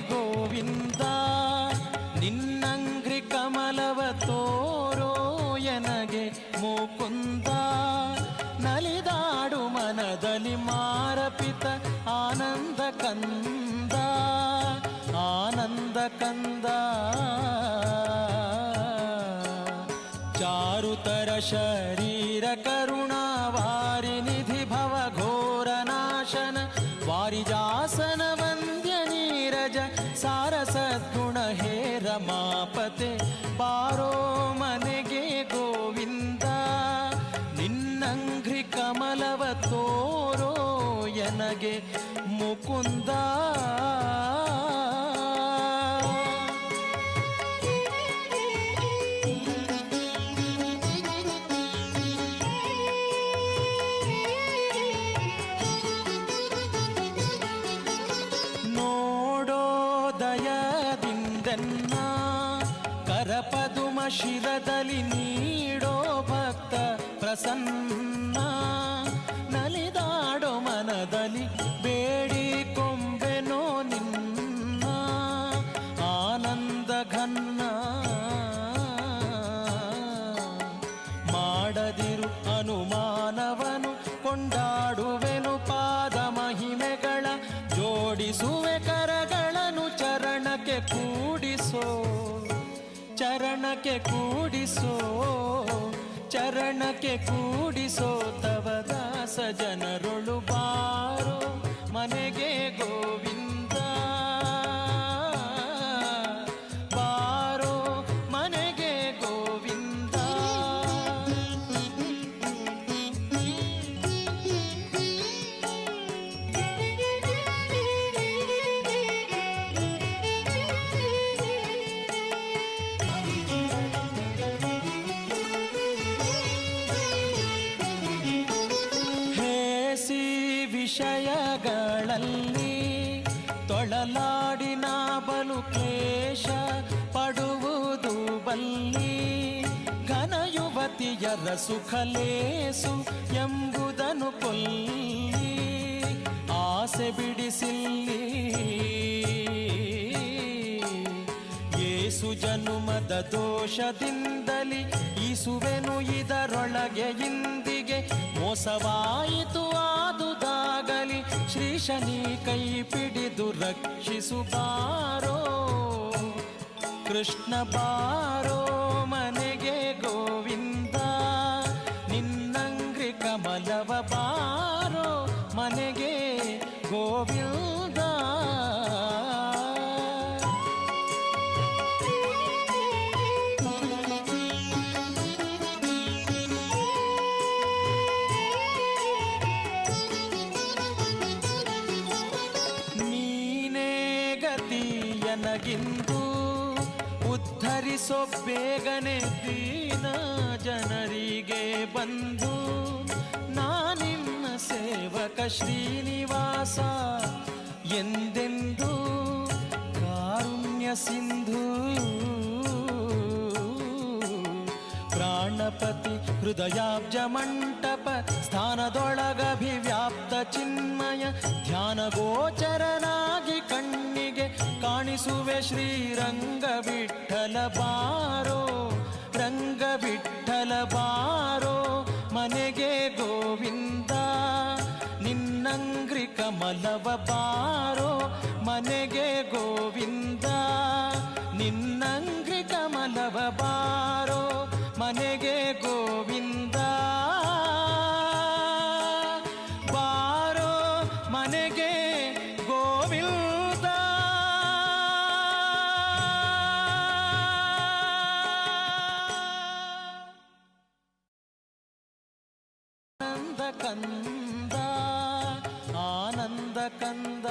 ಗೋವಿಂದ, ನಿನ್ನಂಗ್ರಿ ಕಮಲವ ತೋರೋ ಎನಗೆ ಮುಕುಂದ. ನಲಿದಾಡು ಮನದಲ್ಲಿ ಮಾರಪಿತ ಆನಂದ ಕಂದ ಆನಂದ ಕಂದ. ಚಾರುತರ ಶರೀರ ಕರುಣಾವಾ ಶಿರದಲ್ಲಿ ನೀಡೋ ಭಕ್ತ ಪ್ರಸನ್ನ ಚರಣಕ್ಕೆ ಕೂಡಿಸೋ ಚರಣಕ್ಕೆ ಕೂಡಿಸೋ ತವ ದಾಸ ಜನರುಳು ಬಾರೋ ಮನೆಗೆ ಗೋವಿಂದ ತೊಳಲಾಡಿನ ಬಲು ಕ್ಲೇಶ ಪಡುವುದು ಬಲ್ಲಿ ಘನ ಯುವತಿಯರ ಸುಖಲೇಸು ಎಂಬುದನ್ನು ಕೊಲ್ಲಿ. ಆಸೆ ಬಿಡಿಸಿಲ್ಲಿ. ಏಸು ಜನುಮದ ದೋಷದಿಂದಲಿ ಈಸುವೆನು ಇದರೊಳಗೆ ಇಂದಿಗೆ ಮೋಸವಾಯಿತು ಆದುದಾಗಲಿ ಶ್ರೀ ಶನಿ ಕೈ ಪಿಡಿದು ರಕ್ಷಿಸು ಬಾರೋ ಕೃಷ್ಣ ಬಾರೋ ಗತಿಯನಗಿಂದು ಉದ್ಧರಿಸೋ ಬೇಗನೆ ದೀನ ಜನರಿಗೆ ಬಂದು ನಾನಿನ್ನ ಸೇವಕ ಶ್ರೀನಿವಾಸ ಎಂದೆಂದು ಕಾರುಣ್ಯ ಸಿಂಧು ಪ್ರಾಣಪತಿ ಹೃದಯಾಬ್ಜ ಮಂಟಪ ಸ್ಥಾನದೊಳಗಭಿವ್ಯಾಪ್ತ ಚಿನ್ಮಯ ಧ್ಯಾನ ಕಣ್ಣಿಗೆ ಕಾಣಿಸುವೆ ಶ್ರೀರಂಗ ವಿಠಲ ಬಾರೋ ರಂಗ ವಿಠಲ ಬಾರೋ, ಮನೆಗೆ ಗೋವಿಂದ, ನಿನ್ನಂಗ್ರಿ ಕಮಲವ ಬಾರೋ, ಮನೆಗೆ ಗೋವಿಂದ, ನಿನ್ನಂಗ್ರಿ ಕಮಲವ ಬಾರೋ. कन्द।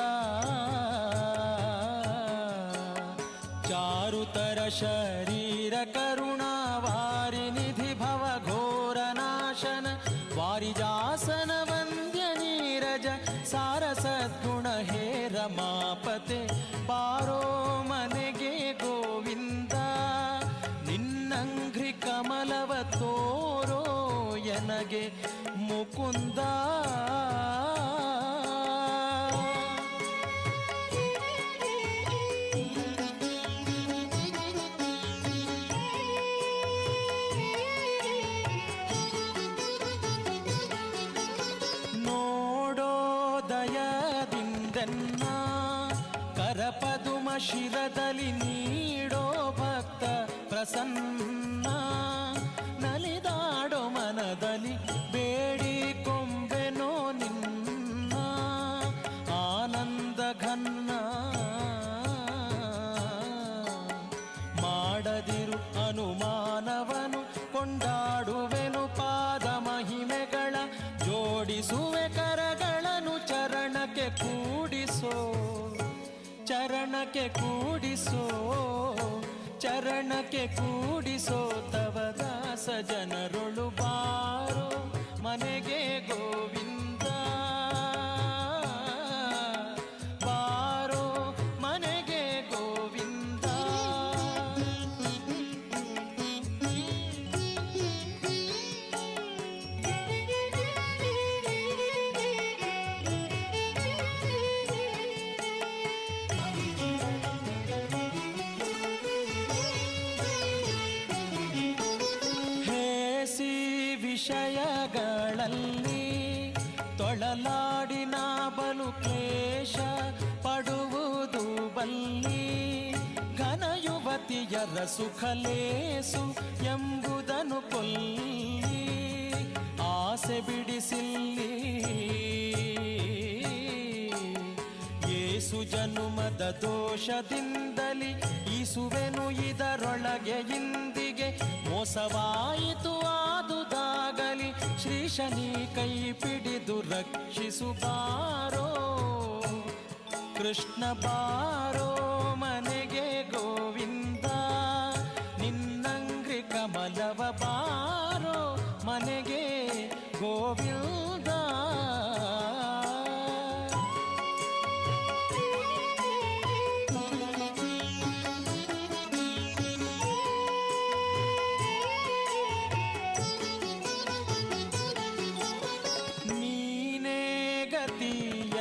चारुतरशरीरकरुणा वारिनिधि भवघोरनाशन वारिजासन वन्द्य नीरज सारसद्गुण हे रमापते। पारो मनेगे गोविन्द। निन्नङ्घ्रि कमलव तोरो यनगे मुकुन्दा। ತೋರೋ ಕರಪದುಮ ಶಿರದಲ್ಲಿ ನೀಡೋ ಭಕ್ತ ಪ್ರಸನ್ನ. ನಲಿದಾಡೋ ಮನದಲ್ಲಿ ಬೇಡಿ ಕೊಂಬೆನೋ ನಿನ್ನ ಆನಂದ ಘನ್ನ. ಮಾಡದಿರು ಅನುಮಾನವನು ಕೊಂಡಾಡುವೆನು ಪಾದ ಮಹಿಮೆಗಳ ಜೋಡಿಸುವೆ ಕರಗಳನ್ನು ಚರಣಕ್ಕೆ ಕೂಡಿಸೋ ಚರಣಕ್ಕೆ ಕೂಡಿಸೋ ಚರಣಕ್ಕೆ ಕೂಡಿಸೋ ತವ ದಾಸ ಜನರೊಳು ವಿಷಯಗಳಲ್ಲಿ ತೊಳಲಾಡಿನ ಬಲು ಕ್ಲೇಶ ಪಡುವುದು ಬಲ್ಲಿ ಘನ ಯುವತಿಯರ ಸುಖಲೇಸು ಎಂಬುದನ್ನು ಕೊಲ್ಲಿ ಆಸೆ ಬಿಡಿಸಿಲ್ಲಿ. ಏಸು ಜನುಮದ ದೋಷದಿಂದಲಿ ಈಸುವೆನು ಇದರೊಳಗೆ ಇಂದಿಗೆ ಮೋಸವಾಯಿತು ಆದುದಾಗಲಿ ಶ್ರೀ ಶನಿ ಕೈ ಪಿಡಿದು ರಕ್ಷಿಸು ಬಾರೋ ಕೃಷ್ಣ ಬಾರೋ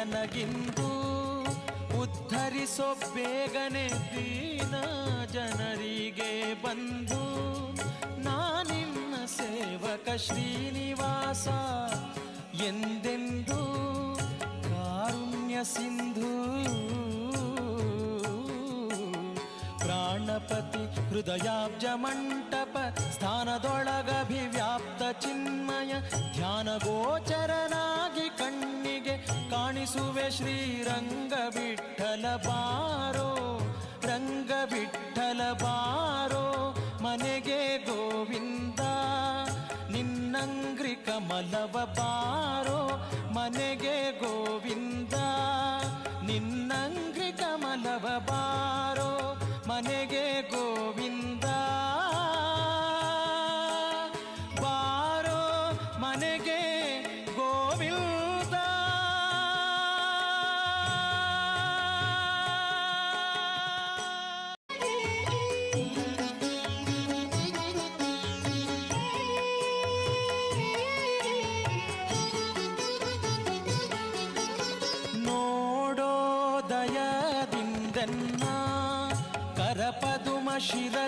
ಗತಿಯನಗಿಂದು ಉದ್ಧರಿಸೋ ಬೇಗನೆ ದೀನ ಜನರಿಗೆ ಬಂದು ನಾನಿನ್ನ ಸೇವಕ ಶ್ರೀನಿವಾಸ ಎಂದೆಂದು ಕಾರುಣ್ಯ ಸಿಂಧು ಪ್ರಾಣಪತಿ ಹೃದಯಾಬ್ಜ ಮಂಟಪ, ಸ್ಥಾನದೊಳಗಭಿವ್ಯಾಪ್ತ ಚಿನ್ಮಯ, ಧ್ಯಾನ ಗೋಚರನಾಗಿ ಕಣ್ಣಿಗೆ ಕಾಣಿಸುವೆ ಶ್ರೀರಂಗ ವಿಠಲ ಬಾರೋ ರಂಗ ವಿಠಲ ಬಾರೋ, ಮನೆಗೆ ಗೋವಿಂದ, ನಿನ್ನಂಗ್ರಿ ಕಮಲವ ಬಾರೋ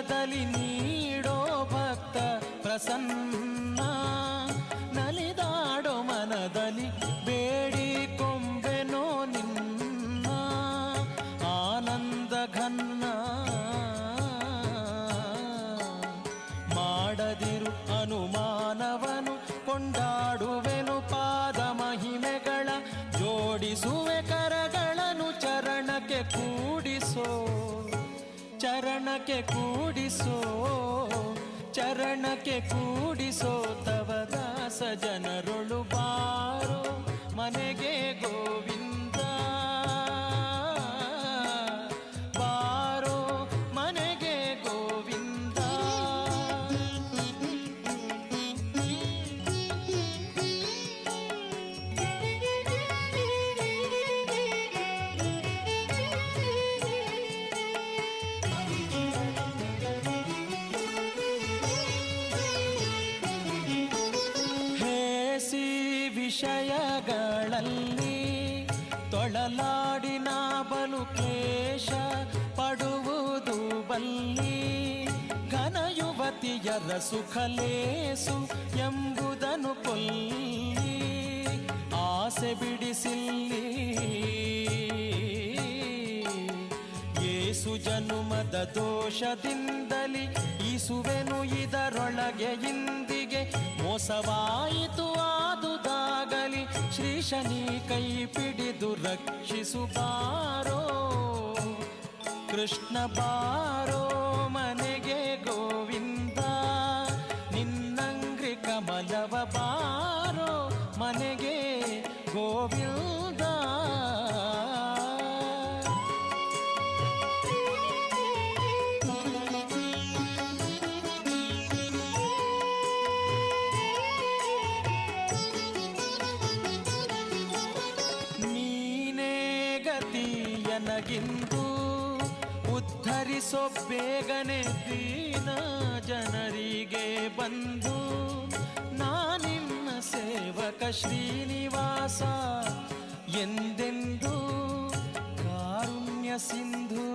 ಶಿರದಲ್ಲಿ ನೀಡೋ ಭಕ್ತ ಪ್ರಸನ್ನ. ನಲಿದಾಡೋ ಮನದಲ್ಲಿ ಬೇಡಿ ಕೊಂಬೆನೋ ನಿನ್ನ ಆನಂದ ಘನ್ನ. ಮಾಡದಿರು ಅನುಮಾನವನು, ಕೊಂಡಾಡುವೆನು ಪಾದ ಮಹಿಮೆಗಳ, ಜೋಡಿಸುವೆ ಚರಣಕ್ಕೆ ಕೂಡಿಸೋ ಚರಣಕ್ಕೆ ಕೂಡಿಸೋ ತವ ದಾಸ ಜನರೊಳು ಬಾರೋ ಮನೆಗೆ ಗೋವಿಂದ ಯುವತಿಯರ ಸುಖಲೇಸು ಎಂಬುದನ್ನು ಕೊಲ್ಲಿ, ಆಸೆ ಬಿಡಿಸಿಲ್ಲಿ. ಏಸು ಜನುಮದ ದೋಷದಿಂದಲಿ ಈಸುವೆನು ಇದರೊಳಗೆ ಇಂದಿಗೆ. ಮೋಸವಾಯಿತು ಆದುದಾಗಲಿ ಶ್ರೀ ಶನಿ ಕೈ ಪಿಡಿದು ಬಾರೋ, ಕೃಷ್ಣ ಬಾರೋ. ಗತಿಯನಗಿಂದು ಉದ್ಧರಿಸೋ ಬೇಗನೆ ದೀನ ಜನರಿಗೆ ಬಂದು ನಾನಿನ್ನ ಸೇವಕ ಶ್ರೀನಿವಾಸ ಎಂದೆಂದು ಕಾರುಣ್ಯ ಸಿಂಧು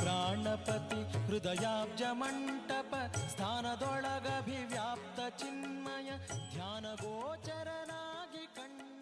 ಪ್ರಾಣಪತಿ ಹೃದಯಾಬ್ಜ ಮಂಟಪ ಸ್ಥಾನದೊಳಗಭಿವ್ಯಾಪ್ತ ಚಿನ್ಮಯ ಧ್ಯಾನ ಗೋಚರನಾಗಿ ಗೋಚರ